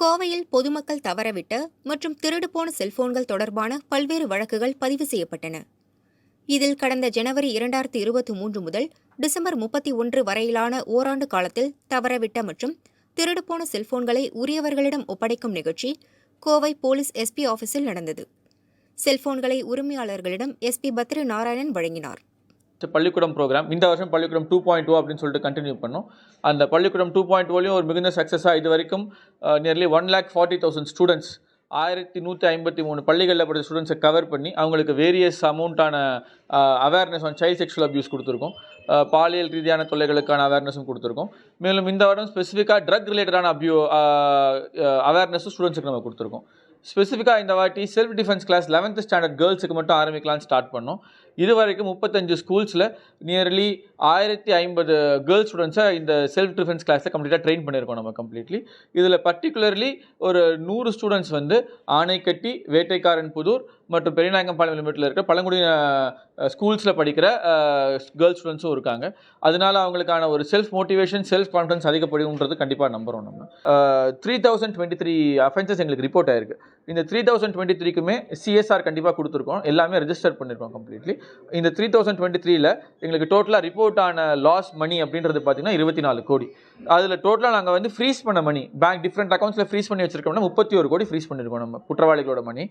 கோவையில் பொதுமக்கள் தவறவிட்ட மற்றும் திருடு போன செல்போன்கள் தொடர்பான பல்வேறு வழக்குகள் பதிவு செய்யப்பட்டன. இதில் கடந்த ஜனவரி இரண்டாயிரத்தி இருபத்தி மூன்று முதல் டிசம்பர் முப்பத்தி ஒன்று வரையிலான ஓராண்டு காலத்தில் தவறவிட்ட மற்றும் திருடு போன செல்போன்களை உரியவர்களிடம் ஒப்படைக்கும் நிகழ்ச்சி கோவை போலீஸ் எஸ்பி ஆபீஸில் நடந்தது. செல்போன்களை உரிமையாளர்களிடம் எஸ்பி பத்ரி நாராயணன் வழங்கினார். பள்ளிக்கூடம் ப்ரோக்ராம் இந்த வருஷம் பள்ளிக்கூடம் டூ பாயிண்ட் டூ அப்படின்னு சொல்லிட்டு கண்டினியூ பண்ணோம். அந்த பள்ளிக்கூடம் டூ பாயிண்ட் டூலையும் ஒரு மிகுந்த சக்ஸஸாக இது வரைக்கும் nearly one lakh forty thousand students ஆயிரத்தி நூற்றி ஐம்பத்தி மூணு பள்ளிகளில் படித்த ஸ்டூடெண்ட்ஸை கவர் பண்ணி அவங்களுக்கு various அமௌண்ட்டான awareness on child sexual abuse கொடுத்துருக்கோம். பாலியல் ரீதியான தொல்லைகளுக்கான அவேர்னஸும் கொடுத்துருக்கோம். மேலும் இந்த வருடம் ஸ்பெசிஃபிக்காக ட்ரக் ரிலேட்டடான அப்யூ அவேர்னஸும் ஸ்டூடெண்ட்ஸுக்கு நம்ம கொடுத்துருக்கோம். ஸ்பெசிஃபிக்காக இந்த வாட்டி self defence class eleventh standard கேர்ள்ஸுக்கு மட்டும் ஆரம்பிக்கலாம்னு ஸ்டார்ட் பண்ணோம். இது வரைக்கும் முப்பத்தஞ்சு ஸ்கூல்ஸில் நியர்லி ஆயிரத்தி ஐம்பது கேர்ள்ஸ் ஸ்டூடெண்ட்ஸை இந்த செல்ஃப் டிஃபென்ஸ் கிளாஸை கம்ப்ளீட்டாக ட்ரெயின் பண்ணியிருக்கோம் நம்ம கம்ப்ளீட்லி இதில் பர்டிகுலர்லி ஒரு நூறு ஸ்டூடெண்ட்ஸ் வந்து ஆணைக்கட்டி வேட்டைக்காரன் புதூர் மற்றும் பெரியநாயக்கம்பாளையம் லிமிட்டில் இருக்கிற பழங்குடி ஸ்கூல்ஸில் படிக்கிற கேர்ள்ஸ் ஸ்டூடெண்ட்ஸும் இருக்காங்க. அதனால அவங்களுக்கான ஒரு செல்ஃப் மோட்டிவேஷன் செல்ஃப் கான்ஃபிடன்ஸ் அதிகப்படும்ன்றது கண்டிப்பாக நம்புகிறோம் நம்ம. Three thousand twenty three offences எங்களுக்கு ரிப்போர்ட் ஆயிருக்கு. இந்த த்ரீ தௌசண்ட் டுவெண்ட்டி த்ரீக்குமே சிஎஸ்ஆர் கண்டிப்பாக கொடுத்துருக்கோம். எல்லாமே ரெஜிஸ்டர் பண்ணியிருக்கோம் கம்ப்ளீட்லி இந்த த்ரீ தௌசண்ட் டுவெண்ட்டி த்ரீல எங்களுக்கு டோட்டலாக ரிப்போர்ட் ஆன லாஸ் மணி அப்படின்றது பார்த்தீங்கன்னா இருபத்தி நாலு கோடி. அதில் டோட்டலாக நாங்கள் வந்து ஃப்ரீஸ் பண்ண மணி பேங்க் டிஃப்ரெண்ட் அக்கௌண்ட்ஸில் ஃப்ரீஸ் பண்ணி வச்சிருக்கோம்னா முப்பத்தி ஒரு கோடி ஃப்ரீஸ் பண்ணியிருக்கோம் நம்ம குற்றவாளிகளோட மணி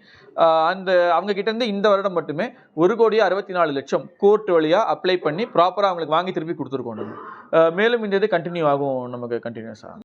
அந்த அவங்க கிட்ட இருந்து இந்த வருடம் மட்டுமே ஒரு கோடியே அறுபத்தி நாலு லட்சம் கோர்ட் வழியாக அப்ளை பண்ணி ப்ராப்பராக அவங்களுக்கு வாங்கி திருப்பி கொடுத்துருக்கோம் நம்ம. மேலும் இந்த இது கண்டினியூ ஆகும் நமக்கு கண்டினியூஸாக